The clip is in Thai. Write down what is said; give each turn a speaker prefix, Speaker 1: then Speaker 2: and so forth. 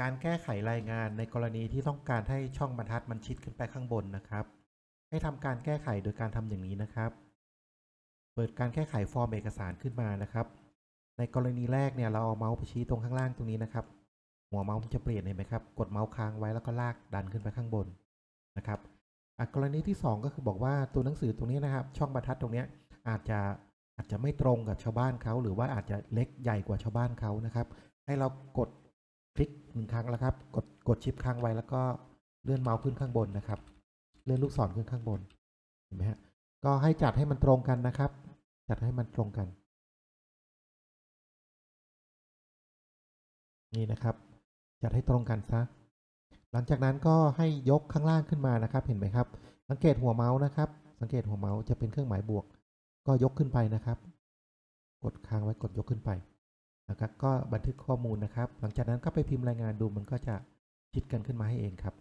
Speaker 1: การแก้ไขรายงานในกรณีที่ต้องการให้ช่องบรรทัดมันชิดขึ้นไปข้างบนนะครับ ให้ทำการแก้ไขโดยการทำอย่างนี้นะครับ เปิดการแก้ไขฟอร์มเอกสารขึ้นมานะครับ ในกรณีแรกเนี่ยเราเอาเมาส์ไปชี้ตรงข้างล่างตรงนี้นะครับ หัวเมาส์มันจะเปลี่ยนเห็นไหมครับ กดเมาส์ค้างไว้แล้วก็ลากดันขึ้นไปข้างบนนะครับอะกรณีที่ 2 ก็คือบอกว่าตัวหนังสือตรงนี้นะครับ ช่องบรรทัดตรงนี้อาจจะอาจจะไม่ตรงกับชาวบ้านเขาหรือว่าอาจจะเล็กใหญ่กว่าชาวบ้านเขานะครับ ให้เรากด คลิกหนึ่งครั้งแล้วครับ กดกดชิปค้างไว้แล้วก็เลื่อนเมาส์ขึ้นข้างบนนะครับ เลื่อนลูกศรขึ้นข้างบนเห็นไหมฮะก็ให้จัดให้มันตรงกันนะครับ จัดให้มันตรงกัน นี่นะครับ จัดให้ตรงกันซะหลังจากนั้นก็ให้ยกข้างล่างขึ้นมานะครับ เห็นไหมครับ สังเกตหัวเมาส์นะครับ สังเกตหัวเมาส์จะเป็นเครื่องหมายบวก ก็ยกขึ้นไปนะครับ กดค้างไว้กดยกขึ้นไป นะครับก็บันทึกข้อมูลนะครับ หลังจากนั้นก็ไปพิมพ์รายงานดูมันก็จะชิดกันขึ้นมาให้เองครับ